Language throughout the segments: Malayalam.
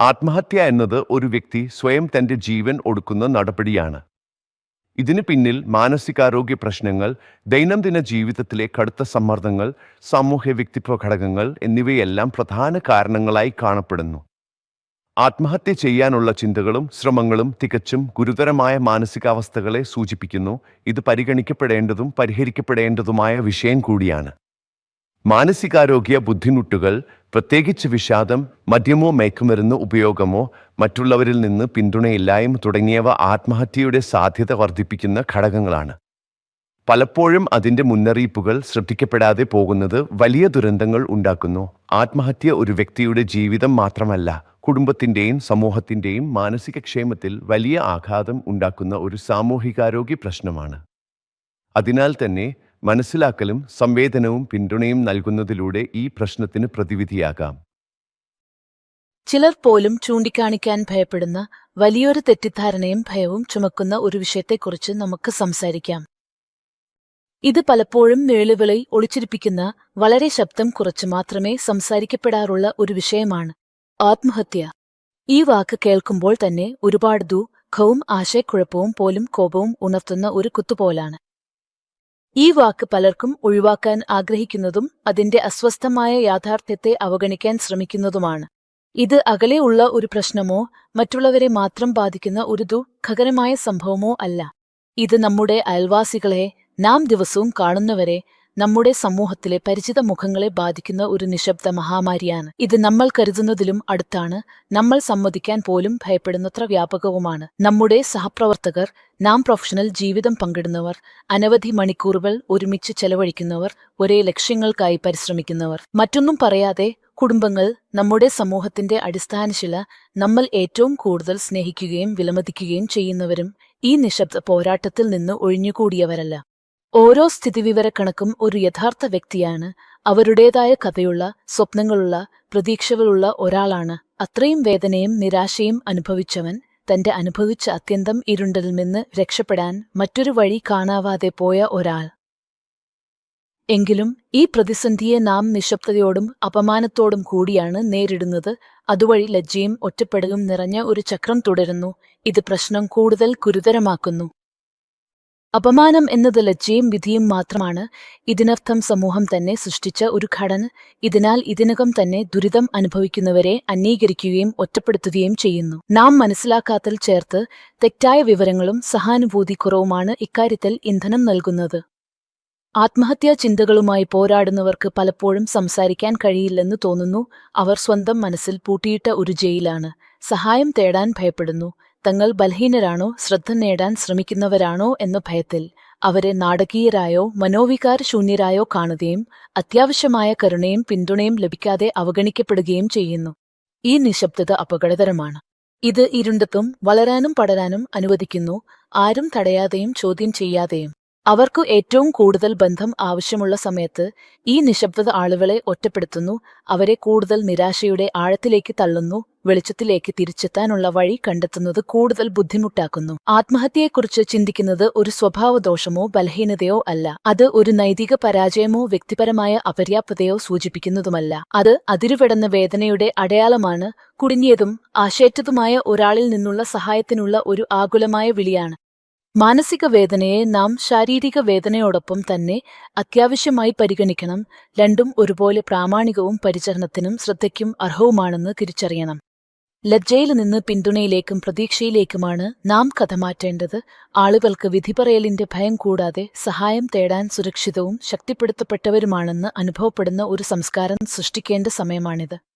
ആത്മഹത്യ എന്നത് ഒരു വ്യക്തി സ്വയം തന്റെ ജീവൻ ഒടുക്കുന്ന നടപടിയാണ്. ഇതിന് പിന്നിൽ മാനസികാരോഗ്യ പ്രശ്നങ്ങൾ ദൈനംദിന ജീവിതത്തിലെ കടുത്ത സമ്മർദ്ദങ്ങൾ സാമൂഹ്യ വ്യക്തിത്വ ഘടകങ്ങൾ എന്നിവയെല്ലാം പ്രധാന കാരണങ്ങളായി കാണപ്പെടുന്നു. ആത്മഹത്യ ചെയ്യാനുള്ള ചിന്തകളും ശ്രമങ്ങളും തികച്ചും ഗുരുതരമായ മാനസികാവസ്ഥകളെ സൂചിപ്പിക്കുന്നു. ഇത് പരിഗണിക്കപ്പെടേണ്ടതും പരിഹരിക്കപ്പെടേണ്ടതുമായ വിഷയം കൂടിയാണ്. മാനസികാരോഗ്യ ബുദ്ധിമുട്ടുകൾ പ്രത്യേകിച്ച് വിഷാദം മദ്യമോ മയക്കുമരുന്ന് ഉപയോഗമോ മറ്റുള്ളവരിൽ നിന്ന് പിന്തുണയില്ലായ്മ തുടങ്ങിയവ ആത്മഹത്യയുടെ സാധ്യത വർദ്ധിപ്പിക്കുന്ന ഘടകങ്ങളാണ്. പലപ്പോഴും അതിന്റെ മുന്നറിയിപ്പുകൾ ശ്രദ്ധിക്കപ്പെടാതെ പോകുന്നത് വലിയ ദുരന്തങ്ങൾ ഉണ്ടാക്കുന്നു. ആത്മഹത്യ ഒരു വ്യക്തിയുടെ ജീവിതം മാത്രമല്ല കുടുംബത്തിന്റെയും സമൂഹത്തിന്റെയും മാനസിക ക്ഷേമത്തിൽ വലിയ ആഘാതം ഉണ്ടാക്കുന്ന ഒരു സാമൂഹികാരോഗ്യ പ്രശ്നമാണ്. അതിനാൽ തന്നെ മനസ്സിലാക്കലും സംവേദനവും പിന്തുണയും നൽകുന്നതിലൂടെ ഈ പ്രശ്നത്തിന് പ്രതിവിധിയാകാം. ചിലർ പോലും ചൂണ്ടിക്കാണിക്കാൻ ഭയപ്പെടുന്ന വലിയൊരു തെറ്റിദ്ധാരണയും ഭയവും ചുമക്കുന്ന ഒരു വിഷയത്തെക്കുറിച്ച് നമുക്ക് സംസാരിക്കാം. ഇത് പലപ്പോഴും നിഴലുകളിൽ ഒളിച്ചിരിപ്പിക്കുന്ന വളരെ ശബ്ദം കുറച്ച് മാത്രമേ സംസാരിക്കപ്പെടാറുള്ള ഒരു വിഷയമാണ്. ആത്മഹത്യ. ഈ വാക്ക് കേൾക്കുമ്പോൾ തന്നെ ഒരുപാട് ദുഃഖവും ആശയക്കുഴപ്പവും പോലും കോപവും ഉണർത്തുന്ന ഒരു കുത്തുപോലാണ്. ഈ വാക്ക് പലർക്കും ഒഴിവാക്കാൻ ആഗ്രഹിക്കുന്നതും അതിന്റെ അസ്വസ്ഥമായ യാഥാർത്ഥ്യത്തെ അവഗണിക്കാൻ ശ്രമിക്കുന്നതുമാണ്. ഇത് അകലെയുള്ള ഒരു പ്രശ്നമോ മറ്റുള്ളവരെ മാത്രം ബാധിക്കുന്ന ഒരു ദുഃഖകരമായ സംഭവമോ അല്ല. ഇത് നമ്മുടെ അയൽവാസികളെ നാം ദിവസവും കാണുന്നവരെ നമ്മുടെ സമൂഹത്തിലെ പരിചിത മുഖങ്ങളെ ബാധിക്കുന്ന ഒരു നിശബ്ദ മഹാമാരിയാണ്. ഇത് നമ്മൾ കരുതുന്നതിലും അടുത്താണ്. നമ്മൾ സമ്മതിക്കാൻ പോലും ഭയപ്പെടുന്നത്ര വ്യാപകവുമാണ്. നമ്മുടെ സഹപ്രവർത്തകർ നാം പ്രൊഫഷണൽ ജീവിതം പങ്കിടുന്നവർ അനവധി മണിക്കൂറുകൾ ഒരുമിച്ച് ചെലവഴിക്കുന്നവർ ഒരേ ലക്ഷ്യങ്ങൾക്കായി പരിശ്രമിക്കുന്നവർ. മറ്റൊന്നും പറയാതെ കുടുംബങ്ങൾ നമ്മുടെ സമൂഹത്തിന്റെ അടിസ്ഥാനശില നമ്മൾ ഏറ്റവും കൂടുതൽ സ്നേഹിക്കുകയും വിലമതിക്കുകയും ചെയ്യുന്നവരും ഈ നിശബ്ദ പോരാട്ടത്തിൽ നിന്ന് ഒഴിഞ്ഞുകൂടിയവരല്ല. ഓരോ സ്ഥിതിവിവരക്കണക്കും ഒരു യഥാർത്ഥ വ്യക്തിയാണ്. അവരുടേതായ കഥയുള്ള സ്വപ്നങ്ങളുള്ള പ്രതീക്ഷകളുള്ള ഒരാളാണ്. അത്രയും വേദനയും നിരാശയും അനുഭവിച്ചവൻ തന്റെ അനുഭവിച്ച അത്യന്തം ഇരുണ്ടലിൽ നിന്ന് രക്ഷപ്പെടാൻ മറ്റൊരു വഴി കാണാവാതെ പോയ ഒരാൾ. എങ്കിലും ഈ പ്രതിസന്ധിയെ നാം നിശബ്ദതയോടും അപമാനത്തോടും കൂടിയാണ് നേരിടുന്നത്. അതുവഴി ലജ്ജയും ഒറ്റപ്പെടലും നിറഞ്ഞ ഒരു ചക്രം തുടരുന്നു. ഇത് പ്രശ്നം കൂടുതൽ ഗുരുതരമാക്കുന്നു. അപമാനം എന്നത് ലജ്ജയും വിധിയും മാത്രമാണ് ഇതിനർത്ഥം സമൂഹം തന്നെ സൃഷ്ടിച്ച ഒരു ഘടന. ഇതിനാൽ ഇതിനകം തന്നെ ദുരിതം അനുഭവിക്കുന്നവരെ അന്വീകരിക്കുകയും ഒറ്റപ്പെടുത്തുകയും ചെയ്യുന്നു. നാം മനസ്സിലാക്കാത്തൽ ചേർത്ത് തെറ്റായ വിവരങ്ങളും സഹാനുഭൂതി കുറവുമാണ് ഇക്കാര്യത്തിൽ ഇന്ധനം നൽകുന്നത്. ആത്മഹത്യാ ചിന്തകളുമായി പോരാടുന്നവർക്ക് പലപ്പോഴും സംസാരിക്കാൻ കഴിയില്ലെന്ന് തോന്നുന്നു. അവർ സ്വന്തം മനസ്സിൽ പൂട്ടിയിട്ട ഒരു ജയിലാണ്. സഹായം തേടാൻ ഭയപ്പെടുന്നു. തങ്ങൾ ബലഹീനരാണോ? ശ്രദ്ധ നേടാൻ ശ്രമിക്കുന്നവരാണോ? എന്ന ഭയത്തിൽ അവരെ നാടകീയരായോ മനോവികാരശൂന്യരായോ കാണുകയും അത്യാവശ്യമായ കരുണയും പിന്തുണയും ലഭിക്കാതെ അവഗണിക്കപ്പെടുകയും ചെയ്യുന്നു. ഈ നിശബ്ദത അപകടകരമാണ്. ഇത് ഇരുണ്ടത്തും വളരാനും പടരാനും അനുവദിക്കുന്നു. ആരും തടയാതെയും ചോദ്യം ചെയ്യാതെയും. അവർക്കു ഏറ്റവും കൂടുതൽ ബന്ധം ആവശ്യമുള്ള സമയത്ത് ഈ നിശബ്ദത ആളുകളെ ഒറ്റപ്പെടുത്തുന്നു അവരെ കൂടുതൽ നിരാശയുടെ ആഴത്തിലേക്ക് തള്ളുന്നു വെളിച്ചത്തിലേക്ക് തിരിച്ചെത്താനുള്ള വഴി കണ്ടെത്തുന്നത് കൂടുതൽ ബുദ്ധിമുട്ടാക്കുന്നു. ആത്മഹത്യയെക്കുറിച്ച് ചിന്തിക്കുന്നത് ഒരു സ്വഭാവദോഷമോ ബലഹീനതയോ അല്ല. അത് ഒരു നൈതിക പരാജയമോ വ്യക്തിപരമായ അപര്യാപ്തതയോ സൂചിപ്പിക്കുന്നതുമല്ല. അത് അതിരുവിടന്ന വേദനയുടെ അടയാളമാണ് കുടുങ്ങിയതും ആശേറ്റതുമായ ഒരാളിൽ നിന്നുള്ള സഹായത്തിനുള്ള ഒരു ആകുലമായ വിളിയാണ്. മാനസിക വേദനയെ നാം ശാരീരിക വേദനയോടൊപ്പം തന്നെ അത്യാവശ്യമായി പരിഗണിക്കണം. രണ്ടും ഒരുപോലെ പ്രാമാണികവും പരിചരണത്തിനും ശ്രദ്ധയ്ക്കും അർഹവുമാണെന്ന് തിരിച്ചറിയണം. ലജ്ജയിൽ നിന്ന് പിന്തുണയിലേക്കും പ്രതീക്ഷയിലേക്കുമാണ് നാം കഥ മാറ്റേണ്ടത്. ആളുകൾക്ക് വിധി പറയലിന്റെ ഭയം കൂടാതെ സഹായം തേടാൻ സുരക്ഷിതവും ശക്തിപ്പെടുത്തപ്പെട്ടവരുമാണെന്ന് അനുഭവപ്പെടുന്ന ഒരു സംസ്കാരം സൃഷ്ടിക്കേണ്ട സമയമാണിത്.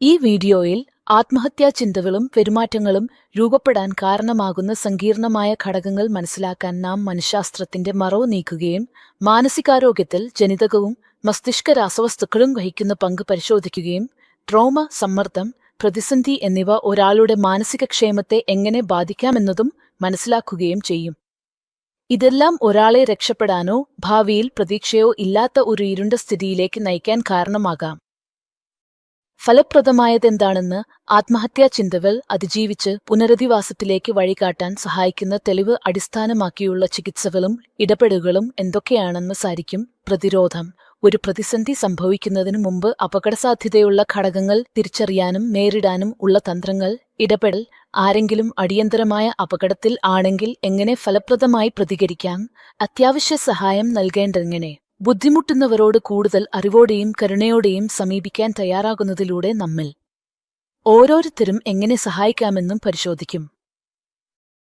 ഈ വീഡിയോയിൽ ആത്മഹത്യാ ചിന്തകളും പെരുമാറ്റങ്ങളും രൂപപ്പെടാൻ കാരണമാകുന്ന സങ്കീർണമായ ഘടകങ്ങൾ മനസ്സിലാക്കാൻ നാം മനഃശാസ്ത്രത്തിന്റെ മറവ് നീക്കുകയും മാനസികാരോഗ്യത്തിൽ ജനിതകവും മസ്തിഷ്ക രാസവസ്തുക്കളും വഹിക്കുന്ന പങ്ക് പരിശോധിക്കുകയും ട്രോമ സമ്മർദ്ദം പ്രതിസന്ധി എന്നിവ ഒരാളുടെ മാനസിക ക്ഷേമത്തെ എങ്ങനെ ബാധിക്കാമെന്നതും മനസ്സിലാക്കുകയും ചെയ്യും. ഇതെല്ലാം ഒരാളെ രക്ഷപ്പെടാനോ ഭാവിയിൽ പ്രതീക്ഷയോ ഇല്ലാത്ത ഒരു ഇരുണ്ട സ്ഥിതിയിലേക്ക് നയിക്കാൻ കാരണമാകാം. ഫലപ്രദമായതെന്താണെന്ന് ആത്മഹത്യാ ചിന്തകൾ അതിജീവിച്ച് പുനരധിവാസത്തിലേക്ക് വഴികാട്ടാൻ സഹായിക്കുന്ന തെളിവ് അടിസ്ഥാനമാക്കിയുള്ള ചികിത്സകളും ഇടപെടലുകളും എന്തൊക്കെയാണെന്ന് സാരിക്കും പ്രതിരോധം. ഒരു പ്രതിസന്ധി സംഭവിക്കുന്നതിനു മുമ്പ് അപകടസാധ്യതയുള്ള ഘടകങ്ങൾ തിരിച്ചറിയാനും നേരിടാനും ഉള്ള തന്ത്രങ്ങൾ ഇടപെടൽ ആരെങ്കിലും അടിയന്തരമായ അപകടത്തിൽ ആണെങ്കിൽ എങ്ങനെ ഫലപ്രദമായി പ്രതികരിക്കാം അത്യാവശ്യ സഹായം നൽകേണ്ടെങ്ങനെ ബുദ്ധിമുട്ടുന്നവരോട് കൂടുതൽ അറിവോടെയും കരുണയോടെയും സമീപിക്കാൻ തയ്യാറാകുന്നതിലൂടെ നമ്മിൽ ഓരോരുത്തരും എങ്ങനെ സഹായിക്കാമെന്നും പരിശോധിക്കും.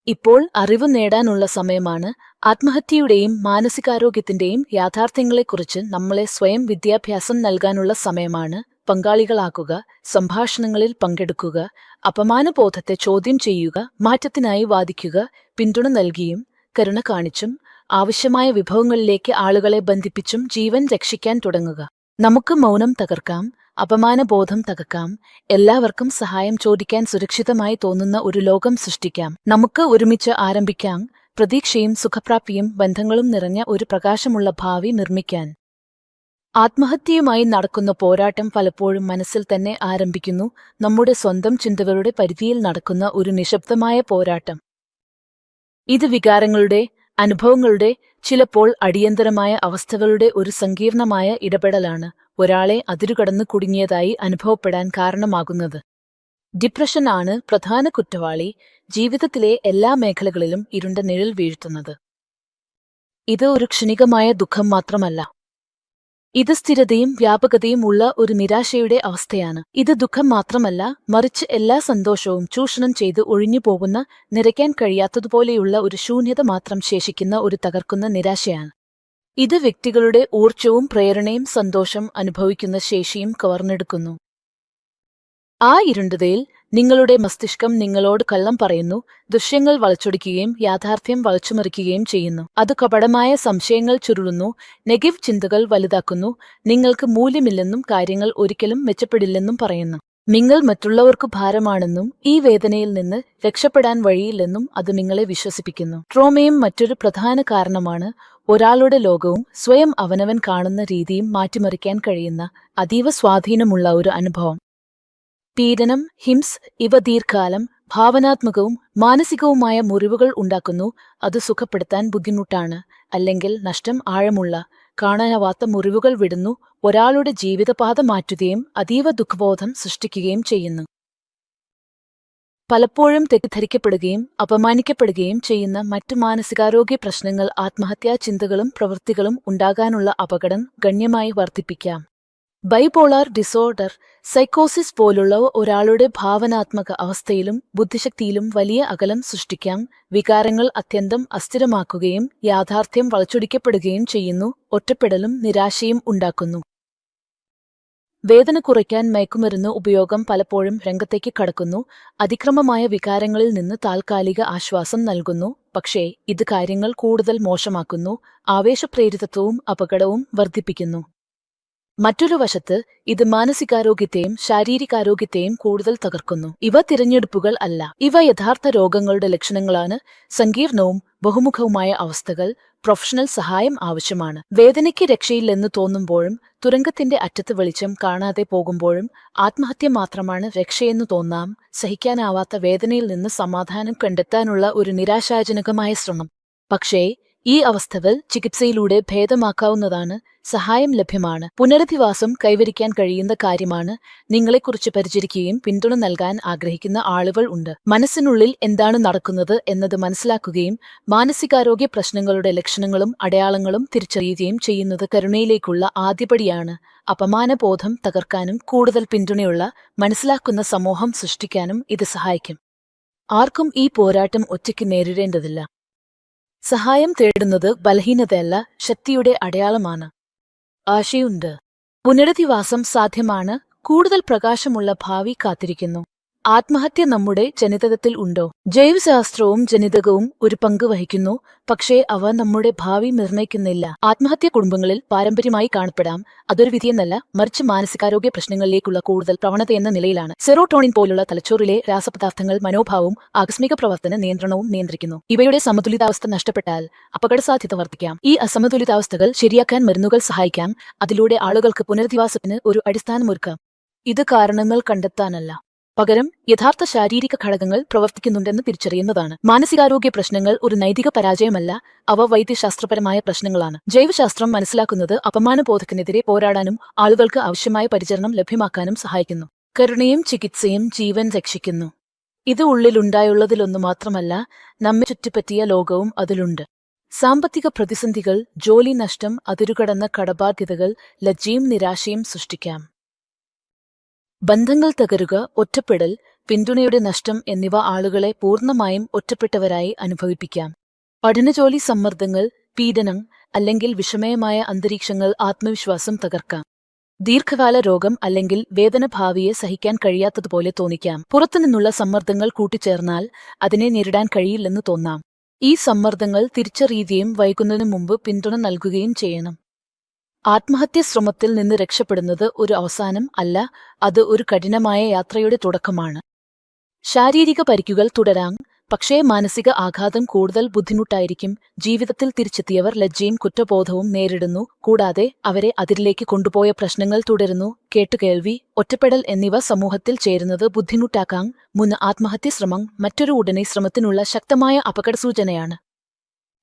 ഇപ്പോൾ അറിവ് നേടാനുള്ള സമയമാണ്. ആത്മഹത്യയുടെയും മാനസികാരോഗ്യത്തിന്റെയും യാഥാർത്ഥ്യങ്ങളെക്കുറിച്ച് നമ്മളെ സ്വയം വിദ്യാഭ്യാസം നൽകാനുള്ള സമയമാണ്. പങ്കാളികളാക്കുക സംഭാഷണങ്ങളിൽ പങ്കെടുക്കുക അപമാനബോധത്തെ ചോദ്യം ചെയ്യുക മാറ്റത്തിനായി വാദിക്കുക പിന്തുണ നൽകിയും കരുണ കാണിച്ചും ആവശ്യമായ വിഭവങ്ങളിലേക്ക് ആളുകളെ ബന്ധിപ്പിച്ചും ജീവൻ രക്ഷിക്കാൻ തുടങ്ങുക. നമുക്ക് മൗനം തകർക്കാം അപമാനബോധം തകർക്കാം എല്ലാവർക്കും സഹായം ചോദിക്കാൻ സുരക്ഷിതമായി തോന്നുന്ന ഒരു ലോകം സൃഷ്ടിക്കാം. നമുക്ക് ഒരുമിച്ച് ആരംഭിക്കാം പ്രതീക്ഷയും സുഖപ്രാപ്തിയും ബന്ധങ്ങളും നിറഞ്ഞ ഒരു പ്രകാശമുള്ള ഭാവി നിർമ്മിക്കാൻ. ആത്മഹത്യയുമായി നടക്കുന്ന പോരാട്ടം പലപ്പോഴും മനസ്സിൽ തന്നെ ആരംഭിക്കുന്നു നമ്മുടെ സ്വന്തം ചിന്തകളുടെ പരിധിയിൽ നടക്കുന്ന ഒരു നിശബ്ദമായ പോരാട്ടം. ഇത് വികാരങ്ങളുടെ അനുഭവങ്ങളുടെ ചിലപ്പോൾ അടിയന്തരമായ അവസ്ഥകളുടെ ഒരു സങ്കീർണമായ ഇടപെടലാണ് ഒരാളെ അതിരുകടന്ന് കുടുങ്ങിയതായി അനുഭവപ്പെടാൻ കാരണമാകുന്നത്. ഡിപ്രഷൻ ആണ് പ്രധാന കുറ്റവാളി ജീവിതത്തിലെ എല്ലാ മേഖലകളിലും ഇരുണ്ട നിഴൽ വീഴ്ത്തുന്നത്. ഇത് ഒരു ക്ഷണികമായ ദുഃഖം മാത്രമല്ല. ഇത് സ്ഥിരതയും വ്യാപകതയും ഉള്ള ഒരു നിരാശയുടെ അവസ്ഥയാണ്. ഇത് ദുഃഖം മാത്രമല്ല മറിച്ച് എല്ലാ സന്തോഷവും ചൂഷണം ചെയ്ത് ഒഴിഞ്ഞു പോകുന്ന നിറയ്ക്കാൻ കഴിയാത്തതുപോലെയുള്ള ഒരു ശൂന്യത മാത്രം ശേഷിക്കുന്ന ഒരു തകർക്കുന്ന നിരാശയാണ്. ഇത് വ്യക്തികളുടെ ഊർജവും പ്രേരണയും സന്തോഷം അനുഭവിക്കുന്ന ശേഷിയും കവർന്നെടുക്കുന്നു. ആ ഇരുണ്ടതയിൽ നിങ്ങളുടെ മസ്തിഷ്കം നിങ്ങളോട് കള്ളം പറയുന്നു ദൃശ്യങ്ങൾ വളച്ചൊടിക്കുകയും യാഥാർത്ഥ്യം വളച്ചുമറിക്കുകയും ചെയ്യുന്നു. അത് കപടമായ സംശയങ്ങൾ ചുരുളുന്നു നെഗറ്റീവ് ചിന്തകൾ വലുതാക്കുന്നു നിങ്ങൾക്ക് മൂല്യമില്ലെന്നും കാര്യങ്ങൾ ഒരിക്കലും മെച്ചപ്പെടില്ലെന്നും പറയുന്നു. നിങ്ങൾ മറ്റുള്ളവർക്ക് ഭാരമാണെന്നും ഈ വേദനയിൽ നിന്ന് രക്ഷപ്പെടാൻ വഴിയില്ലെന്നും അത് നിങ്ങളെ വിശ്വസിപ്പിക്കുന്നു. ട്രോമയും മറ്റൊരു പ്രധാന കാരണമാണ് ഒരാളുടെ ലോകവും സ്വയം അവനവൻ കാണുന്ന രീതിയും മാറ്റിമറിക്കാൻ കഴിയുന്ന അതീവ സ്വാധീനമുള്ള ഒരു അനുഭവം. പീഡനം ഹിംസ് ഇവ ദീർഘകാലം ഭാവനാത്മകവും മാനസികവുമായ മുറിവുകൾ ഉണ്ടാക്കുന്നു. അത് സുഖപ്പെടുത്താൻ ബുദ്ധിമുട്ടാണ്. അല്ലെങ്കിൽ നഷ്ടം ആഴമുള്ള കാണാനാവാത്ത മുറിവുകൾ വിടുന്നു. ഒരാളുടെ ജീവിതപാത മാറ്റുകയും അതീവ ദുഃഖബോധം സൃഷ്ടിക്കുകയും ചെയ്യുന്നു. പലപ്പോഴും തെറ്റിദ്ധരിക്കപ്പെടുകയും അപമാനിക്കപ്പെടുകയും ചെയ്യുന്ന മറ്റ് മാനസികാരോഗ്യ പ്രശ്നങ്ങൾ ആത്മഹത്യാ ചിന്തകളും പ്രവൃത്തികളും ഉണ്ടാകാനുള്ള അപകടം ഗണ്യമായി വർദ്ധിപ്പിക്കാം. ബൈപോളാർ ഡിസോർഡർ സൈക്കോസിസ് പോലുള്ള ഒരാളുടെ ഭാവനാത്മക അവസ്ഥയിലും ബുദ്ധിശക്തിയിലും വലിയ അകലം സൃഷ്ടിക്കാം. വികാരങ്ങൾ അത്യന്തം അസ്ഥിരമാക്കുകയും യാഥാർത്ഥ്യം വളച്ചൊടിക്കപ്പെടുകയും ചെയ്യുന്നു. ഒറ്റപ്പെടലും നിരാശയും ഉണ്ടാക്കുന്നു. വേദന കുറയ്ക്കാൻ മയക്കുമരുന്ന് ഉപയോഗം പലപ്പോഴും രംഗത്തേക്ക് കടക്കുന്നു. അതിക്രമമായ വികാരങ്ങളിൽ നിന്ന് താൽക്കാലിക ആശ്വാസം നൽകുന്നു. പക്ഷേ ഇത് കാര്യങ്ങൾ കൂടുതൽ മോശമാക്കുന്നു. ആവേശപ്രേരിതത്വവും അപകടവും വർദ്ധിപ്പിക്കുന്നു. മറ്റൊരു വശത്ത് ഇത് മാനസികാരോഗ്യത്തെയും ശാരീരികാരോഗ്യത്തെയും കൂടുതൽ തകർക്കുന്നു. ഇവ തിരഞ്ഞെടുപ്പുകൾ അല്ല. ഇവ യഥാർത്ഥ രോഗങ്ങളുടെ ലക്ഷണങ്ങളാണ്. സങ്കീർണവും ബഹുമുഖവുമായ അവസ്ഥകൾ പ്രൊഫഷണൽ സഹായം ആവശ്യമാണ്. വേദനയ്ക്ക് രക്ഷയില്ലെന്ന് തോന്നുമ്പോഴും തുരങ്കത്തിന്റെ അറ്റത്ത് വെളിച്ചം കാണാതെ പോകുമ്പോഴും ആത്മഹത്യ മാത്രമാണ് രക്ഷയെന്ന് തോന്നാം സഹിക്കാനാവാത്ത വേദനയിൽ നിന്ന് സമാധാനം കണ്ടെത്താനുള്ള ഒരു നിരാശാജനകമായ ശ്രമം. പക്ഷേ ഈ അവസ്ഥകൾ ചികിത്സയിലൂടെ ഭേദമാക്കാവുന്നതാണ് സഹായം ലഭ്യമാണ്. പുനരധിവാസം കൈവരിക്കാൻ കഴിയുന്ന കാര്യമാണ് നിങ്ങളെക്കുറിച്ച് പരിചരിക്കുകയും പിന്തുണ നൽകാൻ ആഗ്രഹിക്കുന്ന ആളുകൾ ഉണ്ട്. മനസ്സിനുള്ളിൽ എന്താണ് നടക്കുന്നത് എന്നത് മനസ്സിലാക്കുകയും മാനസികാരോഗ്യ പ്രശ്നങ്ങളുടെ ലക്ഷണങ്ങളും അടയാളങ്ങളും തിരിച്ചറിയുകയും ചെയ്യുന്നത് കരുണയിലേക്കുള്ള ആദ്യപടിയാണ്. അപമാനബോധം തകർക്കാനും കൂടുതൽ പിന്തുണയുള്ള മനസ്സിലാക്കുന്ന സമൂഹം സൃഷ്ടിക്കാനും ഇത് സഹായിക്കും. ആർക്കും ഈ പോരാട്ടം ഒറ്റയ്ക്ക് നേരിടേണ്ടതില്ല. സഹായം തേടുന്നത് ബലഹീനതയല്ല ശക്തിയുടെ അടയാളമാണ്. ആശയുണ്ട്. പുനരധിവാസം സാധ്യമാണ്. കൂടുതൽ പ്രകാശമുള്ള ഭാവി കാത്തിരിക്കുന്നു. ആത്മഹത്യ നമ്മുടെ ജനിതകത്തിൽ ഉണ്ടോ? ജൈവശാസ്ത്രവും ജനിതകവും ഒരു പങ്ക് വഹിക്കുന്നു പക്ഷേ അവ നമ്മുടെ ഭാവി നിർണയിക്കുന്നില്ല. ആത്മഹത്യ കുടുംബങ്ങളിൽ പാരമ്പര്യമായി കാണപ്പെടാം. അതൊരു വിധിയെന്നല്ല മറിച്ച് മാനസികാരോഗ്യ പ്രശ്നങ്ങളിലേക്കുള്ള കൂടുതൽ പ്രവണതയെന്ന നിലയിലാണ്. സെറോട്ടോണിൻ പോലുള്ള തലച്ചോറിലെ രാസപദാർത്ഥങ്ങൾ മനോഭാവവും ആകസ്മിക പ്രവർത്തന നിയന്ത്രണവും നിയന്ത്രിക്കുന്നു. ഇവയുടെ സമതുലിതാവസ്ഥ നഷ്ടപ്പെട്ടാൽ അപകടസാധ്യത വർദ്ധിക്കാം. ഈ അസമതുലിതാവസ്ഥകൾ ശരിയാക്കാൻ മരുന്നുകൾ സഹായിക്കാം. അതിലൂടെ ആളുകൾക്ക് പുനരധിവാസത്തിന് ഒരു അടിസ്ഥാനമൊരുക്കാം. ഇത് കാരണങ്ങൾ കണ്ടെത്താനല്ല. പകരം യഥാർത്ഥ ശാരീരിക ഘടകങ്ങൾ പ്രവർത്തിക്കുന്നുണ്ടെന്ന് തിരിച്ചറിയുന്നതാണ്. മാനസികാരോഗ്യ പ്രശ്നങ്ങൾ ഒരു നൈതിക പരാജയമല്ല അവ വൈദ്യശാസ്ത്രപരമായ പ്രശ്നങ്ങളാണ്. ജൈവശാസ്ത്രം മനസ്സിലാക്കുന്നത് അപമാനബോധത്തിനെതിരെ പോരാടാനും ആളുകൾക്ക് ആവശ്യമായ പരിചരണം ലഭ്യമാക്കാനും സഹായിക്കുന്നു. കരുണയും ചികിത്സയും ജീവൻ രക്ഷിക്കുന്നു. ഇത് ഉള്ളിലുണ്ടായുള്ളതിലൊന്നു മാത്രമല്ല നമ്മെ ചുറ്റിപ്പറ്റിയ ലോകവും അതിലുണ്ട്. സാമ്പത്തിക പ്രതിസന്ധികൾ ജോലി നഷ്ടം അതിരുകടന്ന കടബാധ്യതകൾ ലജ്ജയും നിരാശയും സൃഷ്ടിക്കാം. ബന്ധങ്ങൾ തകരുക ഒറ്റപ്പെടൽ പിന്തുണയുടെ നഷ്ടം എന്നിവ ആളുകളെ പൂർണമായും ഒറ്റപ്പെട്ടവരായി അനുഭവിപ്പിക്കാം. പഠനജോലി സമ്മർദ്ദങ്ങൾ പീഡനം അല്ലെങ്കിൽ വിഷമയമായ അന്തരീക്ഷങ്ങൾ ആത്മവിശ്വാസം തകർക്കാം. ദീർഘകാല രോഗം അല്ലെങ്കിൽ വേദനഭാവിയെ സഹിക്കാൻ കഴിയാത്തതുപോലെ തോന്നിക്കാം. പുറത്തുനിന്നുള്ള സമ്മർദ്ദങ്ങൾ കൂട്ടിച്ചേർന്നാൽ അതിനെ നേരിടാൻ കഴിയില്ലെന്ന് തോന്നാം. ഈ സമ്മർദ്ദങ്ങൾ തിരിച്ചറിയുകയും വൈകുന്നതിനു മുമ്പ് പിന്തുണ നൽകുകയും ചെയ്യണം. ആത്മഹത്യ ശ്രമത്തിൽ നിന്ന് രക്ഷപ്പെടുന്നത് ഒരു അവസാനം അല്ല അത് ഒരു കഠിനമായ യാത്രയുടെ തുടക്കമാണ്. ശാരീരിക പരിക്കുകൾ തുടരാം പക്ഷേ മാനസിക ആഘാതം കൂടുതൽ ബുദ്ധിമുട്ടായിരിക്കും. ജീവിതത്തിൽ തിരിച്ചെത്തിയവർ ലജ്ജയും കുറ്റബോധവും നേരിടുന്നു കൂടാതെ അവരെ അതിരിലേക്ക് കൊണ്ടുപോയ പ്രശ്നങ്ങൾ തുടരുന്നു. കേട്ടുകേൾവി ഒറ്റപ്പെടൽ എന്നിവ സമൂഹത്തിൽ ചേരുന്നത് ബുദ്ധിമുട്ടാക്കാം. മുൻ ആത്മഹത്യ ശ്രമം മറ്റൊരു ഉടനെ ശ്രമത്തിനുള്ള ശക്തമായ അപകടസൂചനയാണ്.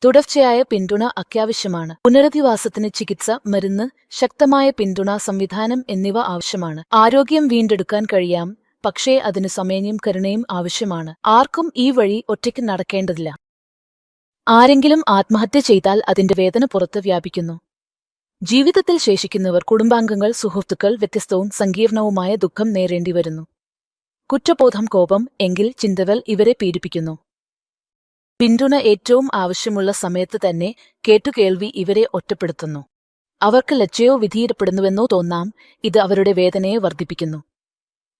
തുടർച്ചയായ പിന്തുണ അത്യാവശ്യമാണ്. പുനരധിവാസത്തിന് ചികിത്സ മരുന്ന് ശക്തമായ പിന്തുണ സംവിധാനം എന്നിവ ആവശ്യമാണ്. ആരോഗ്യം വീണ്ടെടുക്കാൻ കഴിയാം പക്ഷേ അതിന് സമയവും കരുണയും ആവശ്യമാണ്. ആർക്കും ഈ വഴി ഒറ്റയ്ക്ക് നടക്കേണ്ടതില്ല. ആരെങ്കിലും ആത്മഹത്യ ചെയ്താൽ അതിന്റെ വേദന പുറത്ത് വ്യാപിക്കുന്നു. ജീവിതത്തിൽ ശേഷിക്കുന്നവർ കുടുംബാംഗങ്ങൾ സുഹൃത്തുക്കൾ വ്യത്യസ്തവും സങ്കീർണവുമായ ദുഃഖം നേരേണ്ടി വരുന്നു കുറ്റബോധം കോപം എങ്കിൽ ചിന്തകൾ ഇവരെ പീഡിപ്പിക്കുന്നു. പിന്തുണ ഏറ്റവും ആവശ്യമുള്ള സമയത്ത് തന്നെ കേട്ടുകേൾവി ഇവരെ ഒറ്റപ്പെടുത്തുന്നു. അവർക്ക് ലജ്ജയോ വിധിയിടപ്പെടുന്നുവെന്നോ തോന്നാം ഇത് അവരുടെ വേദനയെ വർദ്ധിപ്പിക്കുന്നു.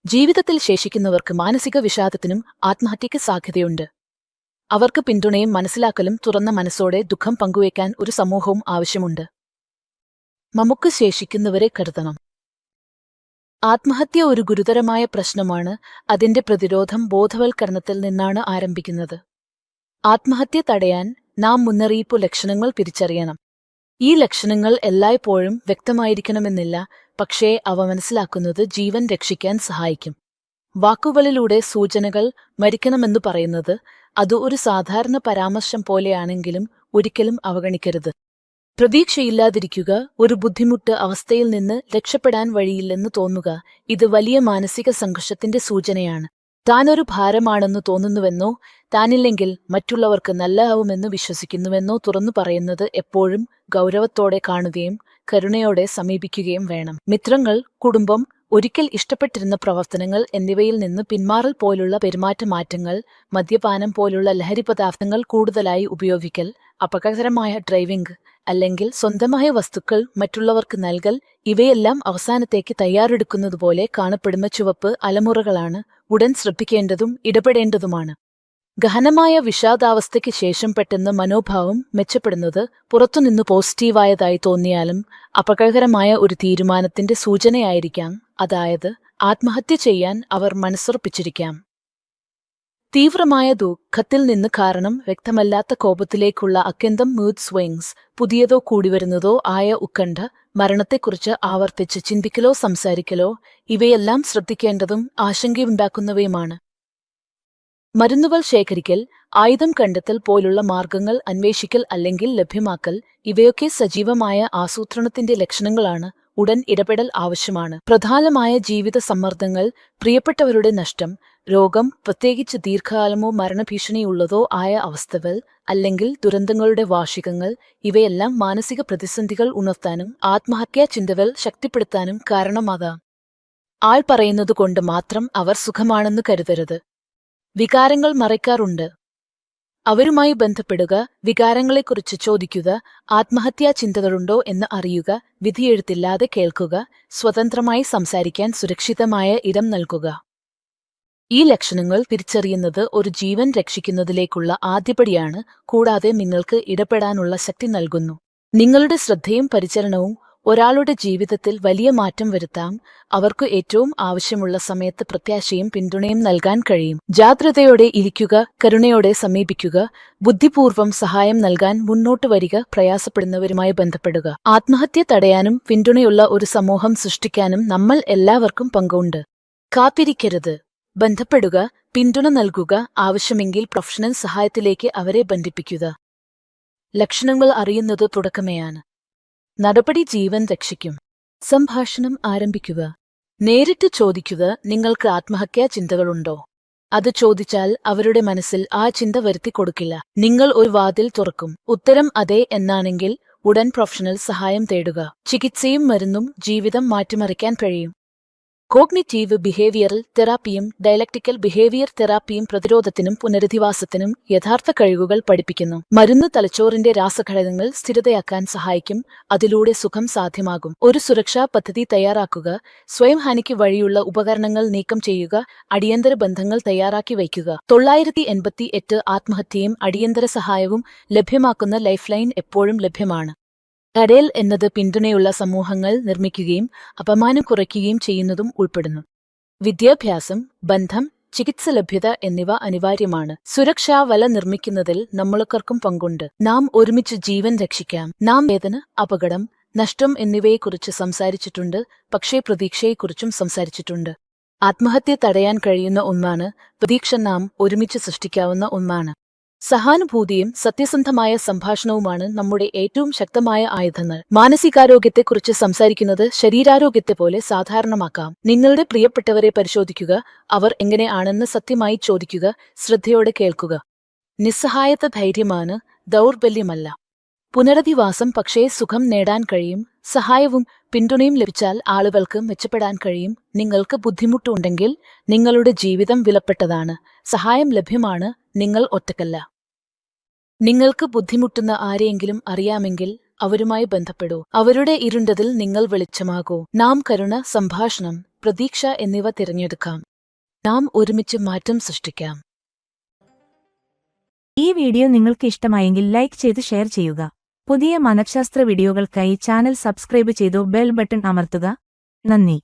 ജീവിതത്തിൽ ശേഷിക്കുന്നവർക്ക് മാനസിക വിഷാദത്തിനും ആത്മഹത്യയ്ക്ക് സാധ്യതയുണ്ട്. അവർക്ക് പിന്തുണയും മനസ്സിലാക്കലും തുറന്ന മനസ്സോടെ ദുഃഖം പങ്കുവയ്ക്കാൻ ഒരു സമൂഹവും ആവശ്യമുണ്ട്. നമുക്ക് ശേഷിക്കുന്നവരെ കരുതണം. ആത്മഹത്യ ഒരു ഗുരുതരമായ പ്രശ്നമാണ് അതിന്റെ പ്രതിരോധം ബോധവൽക്കരണത്തിൽ നിന്നാണ് ആരംഭിക്കുന്നത്. ആത്മഹത്യ തടയാൻ നാം മുന്നറിയിപ്പു ലക്ഷണങ്ങൾ തിരിച്ചറിയണം. ഈ ലക്ഷണങ്ങൾ എല്ലായ്പ്പോഴും വ്യക്തമായിരിക്കണമെന്നില്ല പക്ഷേ അവ മനസ്സിലാക്കുന്നത് ജീവൻ രക്ഷിക്കാൻ സഹായിക്കും. വാക്കുകളിലൂടെ സൂചനകൾ മരിക്കണമെന്നു പറയുന്നത് അത് ഒരു സാധാരണ പരാമർശം പോലെയാണെങ്കിലും ഒരിക്കലും അവഗണിക്കരുത്. പ്രതീക്ഷയില്ലാതിരിക്കുക ഒരു ബുദ്ധിമുട്ട് അവസ്ഥയിൽ നിന്ന് രക്ഷപ്പെടാൻ വഴിയില്ലെന്ന് തോന്നുക ഇത് വലിയ മാനസിക സംഘർഷത്തിന്റെ സൂചനയാണ്. താനൊരു ഭാരമാണെന്ന് തോന്നുന്നുവെന്നോ താനില്ലെങ്കിൽ മറ്റുള്ളവർക്ക് നല്ലതാവുമെന്ന് വിശ്വസിക്കുന്നുവെന്നോ തുറന്നു പറയുന്നത് എപ്പോഴും ഗൗരവത്തോടെ കാണുകയും കരുണയോടെ സമീപിക്കുകയും വേണം. മിത്രങ്ങൾ കുടുംബം ഒരിക്കൽ ഇഷ്ടപ്പെട്ടിരുന്ന പ്രവർത്തനങ്ങൾ എന്നിവയിൽ നിന്ന് പിന്മാറൽ പോലുള്ള പെരുമാറ്റമാറ്റങ്ങൾ മദ്യപാനം പോലുള്ള ലഹരി പദാർത്ഥങ്ങൾ കൂടുതലായി ഉപയോഗിക്കൽ അപകടകരമായ ഡ്രൈവിംഗ് അല്ലെങ്കിൽ സ്വന്തമായ വസ്തുക്കൾ മറ്റുള്ളവർക്ക് നൽകൽ ഇവയെല്ലാം അവസാനത്തേക്ക് തയ്യാറെടുക്കുന്നതുപോലെ കാണപ്പെടുന്ന ചുവപ്പ് അലമുറകളാണ് ഉടൻ ശ്രദ്ധിക്കേണ്ടതും ഇടപെടേണ്ടതുമാണ്. ഗഹനമായ വിഷാദാവസ്ഥയ്ക്ക് ശേഷം പെട്ടെന്ന് മനോഭാവം മെച്ചപ്പെടുന്നത് പുറത്തുനിന്ന് പോസിറ്റീവായതായി തോന്നിയാലും അപകടകരമായ ഒരു തീരുമാനത്തിന്റെ സൂചനയായിരിക്കാം. അതായത് ആത്മഹത്യ ചെയ്യാൻ അവർ മനസ്സുറപ്പിച്ചിരിക്കാം. തീവ്രമായ ദുഃഖത്തിൽ നിന്ന് കാരണം വ്യക്തമല്ലാത്ത കോപത്തിലേക്കുള്ള അത്യന്തം മൂഡ് സ്വിങ്സ് പുതിയതോ കൂടിവരുന്നതോ ആയ ഉത്കണ്ഠ മരണത്തെക്കുറിച്ച് ആവർത്തിച്ച് ചിന്തിക്കലോ സംസാരിക്കലോ ഇവയെല്ലാം ശ്രദ്ധിക്കേണ്ടതും ആശങ്കയുണ്ടാക്കുന്നവയുമാണ്. മരുന്നുകൾ ശേഖരിക്കൽ ആയുധം കണ്ടെത്തൽ പോലുള്ള മാർഗങ്ങൾ അന്വേഷിക്കൽ അല്ലെങ്കിൽ ലഭ്യമാക്കൽ ഇവയൊക്കെ സജീവമായ ആസൂത്രണത്തിന്റെ ലക്ഷണങ്ങളാണ്. ഉടൻ ഇടപെടൽ ആവശ്യമാണ്. പ്രധാനമായ ജീവിത സമ്മർദ്ദങ്ങൾ പ്രിയപ്പെട്ടവരുടെ നഷ്ടം രോഗം പ്രത്യേകിച്ച് ദീർഘകാലമോ മരണഭീഷണിയുള്ളതോ ആയ അവസ്ഥകൾ അല്ലെങ്കിൽ ദുരന്തങ്ങളുടെ വാർഷികങ്ങൾ ഇവയെല്ലാം മാനസിക പ്രതിസന്ധികൾ ഉണർത്താനും ആത്മഹത്യാ ചിന്തകൾ ശക്തിപ്പെടുത്താനും കാരണമാകാം. ആൾ പറയുന്നത് കൊണ്ട് മാത്രം അവർ സുഖമാണെന്ന് കരുതരുത്. വികാരങ്ങൾ മറയ്ക്കാറുണ്ട്. അവരുമായി ബന്ധപ്പെടുക വികാരങ്ങളെക്കുറിച്ച് ചോദിക്കുക ആത്മഹത്യാ ചിന്തകളുണ്ടോ എന്ന് അറിയുക വിധിയെഴുത്തില്ലാതെ കേൾക്കുക സ്വതന്ത്രമായി സംസാരിക്കാൻ സുരക്ഷിതമായ ഇടം നൽകുക. ഈ ലക്ഷണങ്ങൾ തിരിച്ചറിയുന്നത് ഒരു ജീവൻ രക്ഷിക്കുന്നതിലേക്കുള്ള ആദ്യപടിയാണ് കൂടാതെ നിങ്ങൾക്ക് ഇടപെടാനുള്ള ശക്തി നൽകുന്നു. നിങ്ങളുടെ ശ്രദ്ധയും പരിചരണവും ഒരാളുടെ ജീവിതത്തിൽ വലിയ മാറ്റം വരുത്താം അവർക്ക് ഏറ്റവും ആവശ്യമുള്ള സമയത്ത് പ്രത്യാശയും പിന്തുണയും നൽകാൻ കഴിയും. ജാഗ്രതയോടെ ഇരിക്കുക കരുണയോടെ സമീപിക്കുക ബുദ്ധിപൂർവം സഹായം നൽകാൻ മുന്നോട്ട് വരിക പ്രയാസപ്പെടുന്നവരുമായി ബന്ധപ്പെടുക. ആത്മഹത്യ തടയാനും പിന്തുണയുള്ള ഒരു സമൂഹം സൃഷ്ടിക്കാനും നമ്മൾ എല്ലാവർക്കും പങ്കുണ്ട്. കാത്തിരിക്കരുത്. ബന്ധപ്പെടുക പിന്തുണ നൽകുക ആവശ്യമെങ്കിൽ പ്രൊഫഷണൽ സഹായത്തിലേക്ക് അവരെ ബന്ധിപ്പിക്കുക. ലക്ഷണങ്ങൾ അറിയുന്നത് തുടക്കമേയാണ്. നടപടി ജീവൻ രക്ഷിക്കും. സംഭാഷണം ആരംഭിക്കുക. നേരിട്ട് ചോദിക്കുക നിങ്ങൾക്ക് ആത്മഹത്യാ ചിന്തകളുണ്ടോ? അത് ചോദിച്ചാൽ അവരുടെ മനസ്സിൽ ആ ചിന്ത വരുത്തി കൊടുക്കില്ല. നിങ്ങൾ ഒരു വാതിൽ തുറക്കും. ഉത്തരം അതെ എന്നാണെങ്കിൽ ഉടൻ പ്രൊഫഷണൽ സഹായം തേടുക. ചികിത്സയും മരുന്നും ജീവിതം മാറ്റിമറിക്കാൻ കഴിയും. കോഗ്നിറ്റീവ് ബിഹേവിയറൽ തെറാപ്പിയും ഡയലക്ടിക്കൽ ബിഹേവിയർ തെറാപ്പിയും പ്രതിരോധത്തിനും പുനരധിവാസത്തിനും യഥാർത്ഥ കഴിവുകൾ പഠിപ്പിക്കുന്നു. മരുന്ന് തലച്ചോറിന്റെ രാസഘടകങ്ങൾ സ്ഥിരതയാക്കാൻ സഹായിക്കും അതിലൂടെ സുഖം സാധ്യമാകും. ഒരു സുരക്ഷാ പദ്ധതി തയ്യാറാക്കുക സ്വയം ഹാനിക്ക് വഴിയുള്ള ഉപകരണങ്ങൾ നീക്കം ചെയ്യുക അടിയന്തര ബന്ധങ്ങൾ തയ്യാറാക്കി വയ്ക്കുക. തൊള്ളായിരത്തി എൺപത്തി എട്ട് ആത്മഹത്യയും അടിയന്തര സഹായവും ലഭ്യമാക്കുന്ന ലൈഫ് ലൈൻ എപ്പോഴും ലഭ്യമാണ്. കരേൽ എന്നത് പിന്തുണയുള്ള സമൂഹങ്ങൾ നിർമ്മിക്കുകയും അപമാനം കുറയ്ക്കുകയും ചെയ്യുന്നതും ഉൾപ്പെടുന്നു. വിദ്യാഭ്യാസം ബന്ധം ചികിത്സ ലഭ്യത എന്നിവ അനിവാര്യമാണ്. സുരക്ഷാ വല നിർമ്മിക്കുന്നതിൽ നമ്മളൊക്കർക്കും പങ്കുണ്ട്. നാം ഒരുമിച്ച് ജീവൻ രക്ഷിക്കാം. നാം വേദന അപകടം നഷ്ടം എന്നിവയെക്കുറിച്ച് സംസാരിച്ചിട്ടുണ്ട് പക്ഷേ പ്രതീക്ഷയെക്കുറിച്ചും സംസാരിച്ചിട്ടുണ്ട്. ആത്മഹത്യ തടയാൻ കഴിയുന്ന ഒന്നാണ് പ്രതീക്ഷ നാം ഒരുമിച്ച് സൃഷ്ടിക്കാവുന്ന ഒന്നാണ്. സഹാനുഭൂതിയും സത്യസന്ധമായ സംഭാഷണവുമാണ് നമ്മുടെ ഏറ്റവും ശക്തമായ ആയുധങ്ങൾ. മാനസികാരോഗ്യത്തെക്കുറിച്ച് സംസാരിക്കുന്നത് ശരീരാരോഗ്യത്തെ പോലെ സാധാരണമാക്കാം. നിങ്ങളുടെ പ്രിയപ്പെട്ടവരെ പരിശോധിക്കുക അവർ എങ്ങനെയാണെന്ന് സത്യമായി ചോദിക്കുക ശ്രദ്ധയോടെ കേൾക്കുക. നിസ്സഹായത ധൈര്യമാണ് ദൗർബല്യമല്ല. പുനരധിവാസം പക്ഷേ സുഖം നേടാൻ കഴിയും സഹായവും പിന്തുണയും ലഭിച്ചാൽ ആളുകൾക്ക് മെച്ചപ്പെടാൻ കഴിയും. നിങ്ങൾക്ക് ബുദ്ധിമുട്ടുണ്ടെങ്കിൽ നിങ്ങളുടെ ജീവിതം വിലപ്പെട്ടതാണ് സഹായം ലഭ്യമാണ് നിങ്ങൾ ഒറ്റക്കല്ല. നിങ്ങൾക്ക് ബുദ്ധിമുട്ടുന്ന ആരെയെങ്കിലും അറിയാമെങ്കിൽ അവരുമായി ബന്ധപ്പെടൂ. അവരുടെ ഇരുണ്ടതിൽ നിങ്ങൾ വെളിച്ചമാകൂ. നാം കരുണ സംഭാഷണം പ്രതീക്ഷ എന്നിവ തിരഞ്ഞെടുക്കാം. നാം ഒരുമിച്ച് മാറ്റം സൃഷ്ടിക്കാം. ഈ വീഡിയോ നിങ്ങൾക്ക് ഇഷ്ടമായെങ്കിൽ ലൈക്ക് ചെയ്ത് ഷെയർ ചെയ്യുക. പുതിയ മനഃശാസ്ത്ര വീഡിയോകൾക്കായി ചാനൽ സബ്സ്ക്രൈബ് ചെയ്തു ബെൽ ബട്ടൺ അമർത്തുക. നന്ദി.